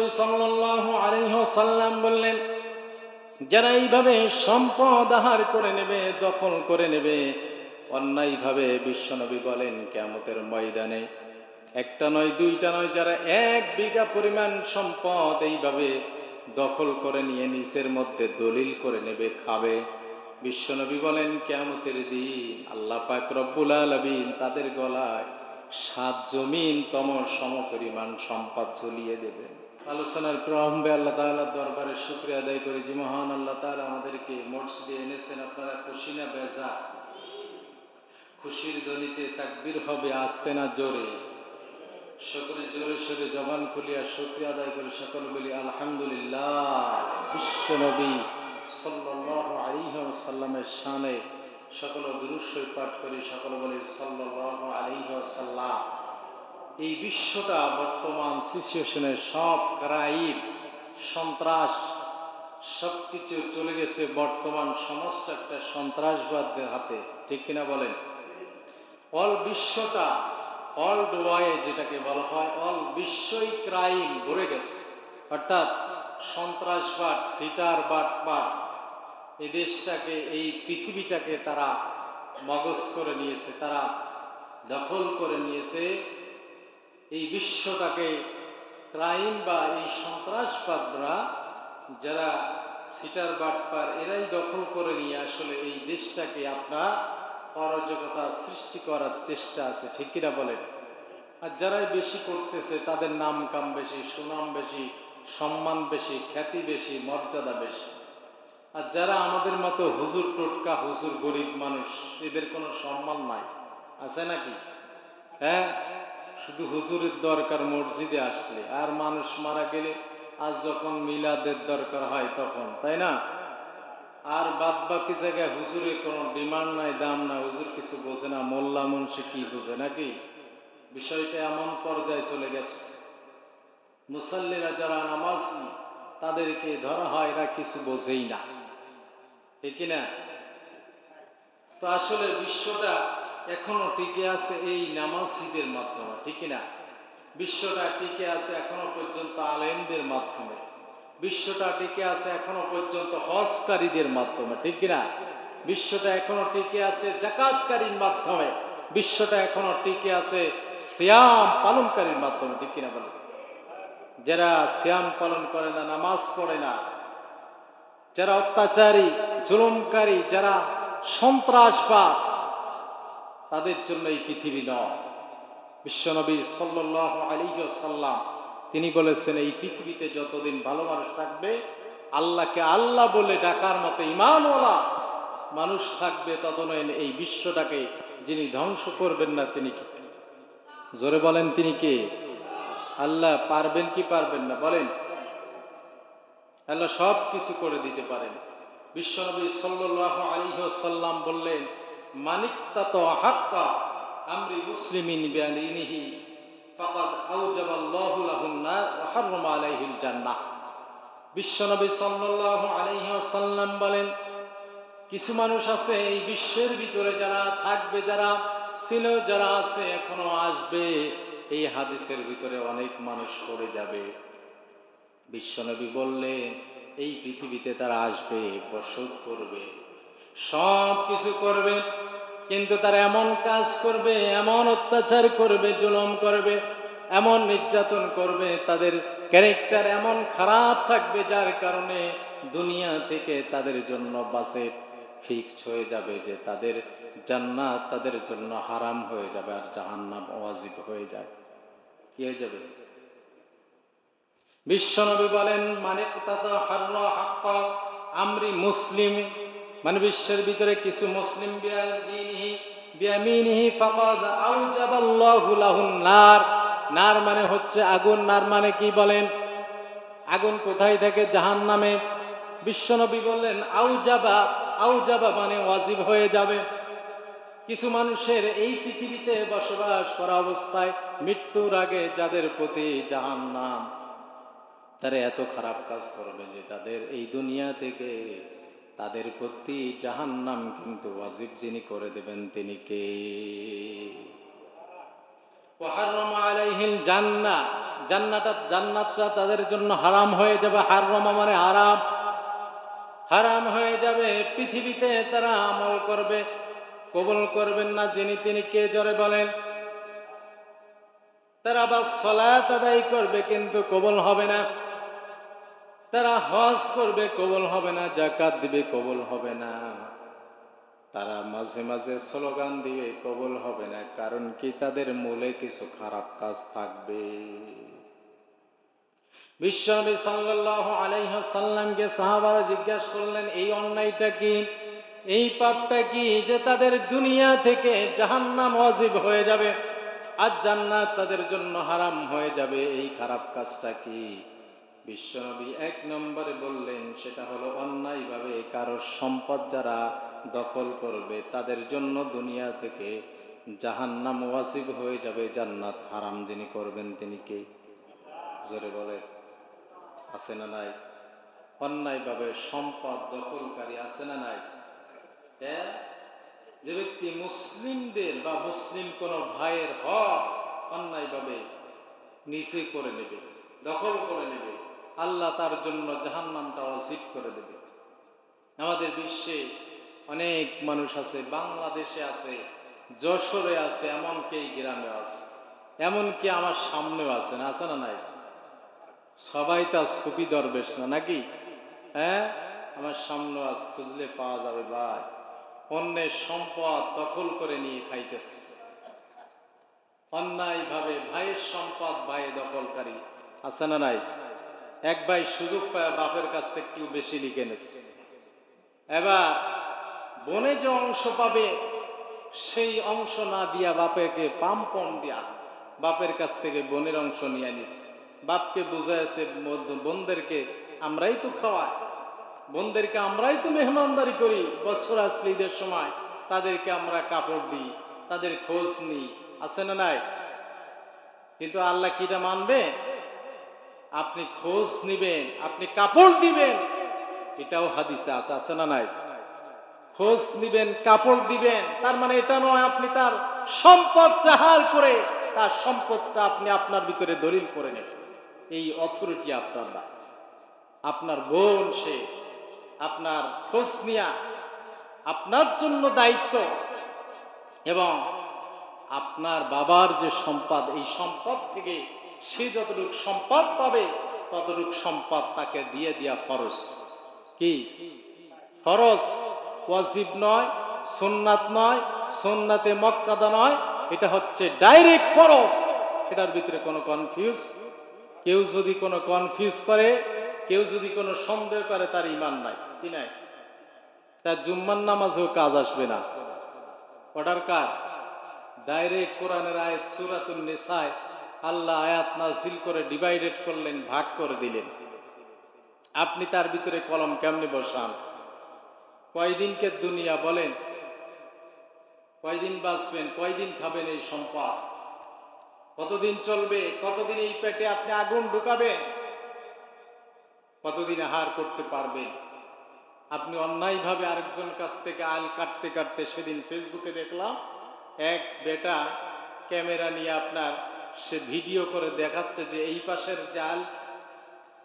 বিশ্বনবী সাল্লাল্লাহু বললেন, যারা এইভাবে সম্পদ আহার করে নেবে, দখল করে নেবে, অন্যায়ভাবে বিশ্বনবী বলেন কেমতের ময়দানে একটা নয়, দুইটা নয়, যারা এক বিঘা পরিমাণ সম্পদ এইভাবে দখল করে নিয়ে নিচের মধ্যে দলিল করে নেবে, খাবে। বিশ্বনবী বলেন কেমতের দিন আল্লাহ পাক রব্বুল আলামিন তাদের গলায় সাত জমিন তম সম পরিমাণ সম্পদ চলিয়ে দেবেন। আলোচনার প্রারম্ভে আল্লাহ তাআলার দরবারে শুক্রিয়া আদায় করি যে মহান আল্লাহ তাআলা আমাদেরকে মসজিদে এনেছেন। আপনারা খুশি না বেজা? খুশির ধ্বনিতে তাকবীর হবে, আসতে না জোরে। সকলে জোরে সোরে জবান খুলিয়া শুক্রিয়া আদায় করে সকল বলি আলহামদুলিল্লাহ। বিশ্বনবী সাল্লাল্লাহু আলাইহি ওয়াসাল্লামের শানে সকল দুরুশ্বই পাঠ করি। সকল বলি সাল্লাল্লাহু আলাইহি ওয়াসাল্লাম। এই বিশ্বটা বর্তমান সিচুয়েশনের সব ক্রাইম, সন্ত্রাস সব কিছু চলে গেছে বর্তমান সমস্ত একটা সন্ত্রাসবাদদের হাতে, ঠিক কিনা বলেন? অল বিশ্বটা ওয়ার্ল্ড ওয়াইড যেটাকে বলা হয়, অল বিশ্বই ক্রাইম ভরে গেছে। অর্থাৎ সন্ত্রাসবাদ সিটার বাটপাট এই দেশটাকে, এই পৃথিবীটাকে তারা মগজ করে নিয়েছে, তারা দখল করে নিয়েছে। এই বিশ্বটাকে ক্রাইম বা এই সন্ত্রাসবাদরা যারা সিটার বাটপার, এরাই দখল করে নিয়ে আসলে এই দেশটাকে আপনার অরাজকতা সৃষ্টি করার চেষ্টা আছে, ঠিক কিনা বলেন? আর যারাই বেশি করতেছে, তাদের নাম কাম বেশি, সুনাম বেশি, সম্মান বেশি, খ্যাতি বেশি, মর্যাদা বেশি। আর যারা আমাদের মতো হুজুর টোটকা, হুজুর গরিব মানুষ, এদের কোনো সম্মান নাই, আছে নাকি? হ্যাঁ? শুধু হুজুরের দরকার মসজিদে আসলে। আর মানুষ মারা গেলে আজ যখন মিলাদের দরকার হয় তখন, তাই না? আর বাদ বাকি জায়গায় হুজুরের কোনো ডিমান্ড নাই, দাম নাই, হুজুর কিছু বোঝে না, মোল্লা মুন্সি কি বোঝে নাকি? বিষয়টা এমন পর্যায়ে চলে গেছে। মুসল্লিরা যারা নামাজ তাদেরকে ধরা হয়, এরা কিছু বোঝেই না। ঠিক না? তো আসলে বিশ্বটা এখনও টিকে আছে এই নামাজিদের মাধ্যমে, ঠিক না বিশ্বটা টিকে আছে এখনও পর্যন্ত আলেমদের মাধ্যমে। বিশ্বটা টিকে আছে এখনও পর্যন্ত হজকারীদের মাধ্যমে, ঠিক কিনা? বিশ্বটা এখনও টিকে আছে জাকাতকারীর মাধ্যমে। বিশ্বটা এখনও টিকে আছে শ্যাম পালনকারীর মাধ্যমে, ঠিক কিনা বলে যারা শ্যাম পালন করে না, নামাজ পড়ে না, যারা অত্যাচারী, জুলুমকারী, যারা সন্ত্রাসবাদ তাদের জন্য এই পৃথিবী নয়। বিশ্বনবী সাল্লাহ আলিহাল্লাম তিনি বলেছেন, এই পৃথিবীতে যতদিন ভালো মানুষ থাকবে, আল্লাহকে আল্লাহ বলে ডাকার মতো ইমানওয়ালা মানুষ থাকবে, ততদিন এই বিশ্বটাকে যিনি ধ্বংস করবেন না তিনি কি? জোরে বলেন তিনি কে? আল্লাহ পারবেন কি পারবেন না? বলেন। আল্লাহ সব কিছু করে দিতে পারেন। বিশ্বনবী সাল্লাহ আলিহাল্লাম বললেন মানিকতাত হাক্কা আমরি মুসলিমিন বিয়ালিনিহি ফাকাদ আউজাবাল্লাহু লাহুন নার ওয়া হাররামা আলাইহিল জান্নাহ। বিশ্বনবী সাল্লাল্লাহু আলাইহি ওয়াসাল্লাম বলেন, কিছু মানুষ আছে এই বিশ্বের ভিতরে যারা থাকবে, যারা ছিল, যারা আছে, এখনও আসবে, এই হাদিসের ভিতরে অনেক মানুষ পড়ে যাবে। বিশ্বনবী বললেন, এই পৃথিবীতে তারা আসবে, বসত করবে সব কিছু করবে। কিন্তু তারা এমন কাজ করবে, এমন অত্যাচার করবে, জুলম করবে, এমন নির্যাতন করবে, তাদের ক্যারেক্টার এমন খারাপ থাকবে যার কারণে দুনিয়া থেকে তাদের জন্য বাসে ফিক্স হয়ে যাবে যে তাদের জান্নাত তাদের জন্য হারাম হয়ে যাবে আর জাহান্নাম ওয়াজিব হয়ে যায়। কি হয়ে যাবে? বিশ্বনবী বলেন মানে আমরি মুসলিম মানে বিশ্বের ভিতরে কিছু মুসলিম বিয়ামিনিহি ফাকাদ আউজাবাল্লাহু লাহুন নার। নার মানে হচ্ছে আগুন, নার মানে কি বলেন? আগুন কোথায় থাকে? জাহান্নামে। বিশ্বনবী বললেন, আউজাবা আউজাবা মানে ওয়াজিব হয়ে যাবে। কিছু মানুষের এই পৃথিবীতে বসবাস করা অবস্থায় মৃত্যুর আগে যাদের প্রতি জাহান্নাম, তারা এত খারাপ কাজ করবে যে তাদের এই দুনিয়া থেকে তাদের প্রতি জাহান্নাম কিন্তু ওয়াজিব যিনি করে দেবেন তিনি কে? জান্নাটা জান্নাতটা তাদের জন্য হারাম হয়ে যাবে। হাররমা মানে হারাম। হয়ে যাবে। পৃথিবীতে তারা আমল করবে। কবুল করবেন না যিনি তিনি কে জরে বলেন? তারা আদায় করবে কিন্তু কবল হবে না। তারা হজ করবে, কবল হবে না জাকাত দিবে, কবল হবে না। তারা মাঝে মাঝে স্লোগান দিবে, কবল হবে না, কারণ কি তাদের মূলে কিছু খারাপ কাজ থাকবে। বিশ্বনবী সাল্লাল্লাহু আলাইহি সাল্লামকে সাহাবারা জিজ্ঞাসা করলেন, এই অন্যায়টা কি? এই পাপটা কি যে তাদের দুনিয়া থেকে জাহান্নাম ওয়াজিব হয়ে যাবে? আর জান্নাত তাদের জন্য হারাম হয়ে যাবে, এই খারাপ কাজটা কি? বিশ্বনবী এক নম্বরে বললেন, সেটা হলো অন্যায়ভাবে কারোর সম্পদ যারা দখল করবে, তাদের জন্য দুনিয়া থেকে জাহান্নাম ওয়াসিব হয়ে যাবে, জান্নাত হারাম যিনি করবেন তিনি কে? জোরে বলে। আছে না নাই? অন্যায়ভাবে সম্পদ দখলকারী আছে না নাই? যে ব্যক্তি মুসলিমদের বা মুসলিম কোন ভাইয়ের হক অন্যায়ভাবে নিচে করে নেবে, দখল করে নেবে আল্লাহ তার জন্য জাহান্নামটা অজিব করে দেবে। আমাদের বিশ্বে অনেক মানুষ আছে, বাংলাদেশে আছে, যশোরে আছে, এমনকি এই গ্রামে আছে, এমনকি আমার সামনেও আছে না আছে না নাই? সবাই তার সুফি দরবেশ না, নাকি? হ্যাঁ? আমার সামনে আজ খুঁজলে পাওয়া যাবে, ভাই। অন্যের সম্পদ দখল করে নিয়ে খাইতেছে। অন্যায় ভাবে ভাইয়ের সম্পদ ভাই দখলকারী, আছে না নাই? এক ভাই সুযোগ পায় বাপের কাছ থেকে একটু বেশি লিখে নেছে এবার বনে যে অংশ পাবে, সেই অংশ না দিয়া বাপেকে পাম্পন দিয়া বাপের কাছ থেকে বনের অংশ নিয়ে নিস বাপকে বুঝাইছে বোনদেরকে আমরাই তো খাওয়াই। বোনদেরকে আমরাই তো মেহমানদারি করি। বছর আসলে ঈদের সময় তাদেরকে আমরা কাপড় দিই, তাদের খোঁজ নিই। আছে না নাই? কিন্তু আল্লাহ কিটা মানবে? আপনি খোঁজ নিবেন, আপনি কাপড় দিবেন। এটাও হাদিসে আছে আছে না নাই? খোঁজ নিবেন, কাপড় দিবেন, তার মানে এটা নয় আপনি তার সম্পদটা হার করে, তার সম্পদটা আপনি আপনার ভিতরে দলিল করে নেবেন। এই অথরিটি আপনার না। আপনার বোন সে, আপনার খোঁজ নিয়া, আপনার জন্য দায়িত্ব এবং আপনার বাবার যে সম্পদ, এই সম্পদ থেকে সে যতটুক সম্পদ পাবে, ততটুক সম্পদ তাকে দিয়ে দিয়া ফরজ। কি? ফরজ ওয়াজিব নয়, সুন্নাত নয়, সুন্নাতে মক্কাদা নয়, এটা হচ্ছে ডাইরেক্ট ফরজ। এটার ভিতরে কোনো কনফিউজ কেউ যদি কোনো কনফিউজ করে, কেউ যদি কোনো সন্দেহ করে, তার ইমান নাই। কি নাই? তার জুম্মার নামাজেও কাজ আসবে না। অর্ডার কার? ডাইরেক্ট কোরআনের আয়াত সুরাতুন নিসায় আল্লাহ আয়াত নাজিল করে ডিভাইডেড করলেন, ভাগ করে দিলেন। আপনি তার ভিতরে কলম কেমনি বসান? কয়দিনকে দুনিয়া বলেন? কয়দিন বাঁচবেন? কয়দিন খাবেন এই সম্পদ? কতদিন চলবে? কতদিন এই পেটে আপনি আগুন ঢুকাবেন? কতদিন আহার করতে পারবেন? আপনি অন্যায়ভাবে আরেকজন কাছ থেকে আল কাটতে কাটতে সেদিন ফেসবুকে দেখলাম, এক বেটা ক্যামেরা নিয়ে আপনার সে ভিডিও করে দেখাচ্ছে যে এই পাশের জাল,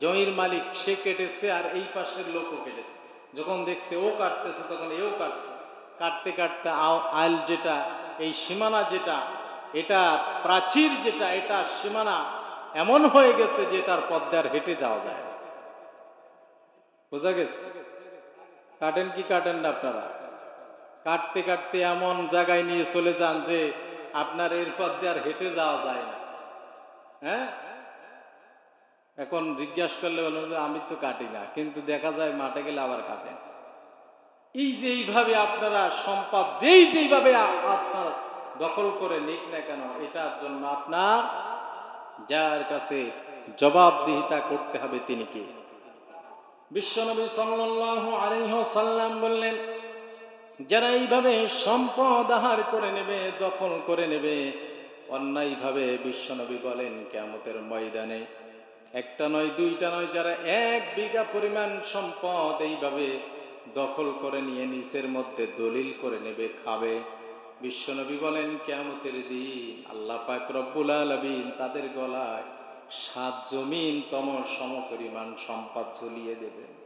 জমির মালিক, সে কেটেছে আর এই পাশের লোকও কেটেছে। যখন দেখছে ও কাটতেছে, তখন এও কাটছে। কাটতে কাটতে আইল যেটা, এই সীমানা যেটা, এটা প্রাচীর যেটা, এটা সীমানা এমন হয়ে গেছে যে এটার পদ্মে আর হেঁটে যাওয়া যায়। বোঝা গেছে? কাটেন কি কাটেন না আপনারা? কাটতে কাটতে এমন জায়গায় নিয়ে চলে যান যে আপনার এর দিয়ে আর হেঁটে যাওয়া যায় না। হ্যাঁ? এখন জিজ্ঞাসা করলে বলব যে, আমি তো কাটি না। কিন্তু দেখা যায় মাঠে গেলে আবার কাটেন এই যে এইভাবে আপনারা সম্পদ যেই যেইভাবে আপনার দখল করে নিক না কেন, এটার জন্য আপনার যার কাছে জবাবদিহিতা করতে হবে তিনি কি? বিশ্বনবী সাল্লাল্লাহু আলাইহি সাল্লাম বললেন যারা এইভাবে সম্পদ আহার করে নেবে, দখল করে নেবে, অন্যায়ভাবে বিশ্বনবী বলেন কেমতের ময়দানে। একটা নয়, দুইটা নয়, যারা এক বিঘা পরিমাণ সম্পদ এইভাবে দখল করে নিয়ে নিচের মধ্যে দলিল করে নেবে, খাবে। বিশ্বনবী বলেন কেমতের দিন আল্লাহ পাক রব্বুল আলামিন তাদের গলায় সাত জমিন তম সমপরিমাণ সম্পদ ঝুলিয়ে দেবেন।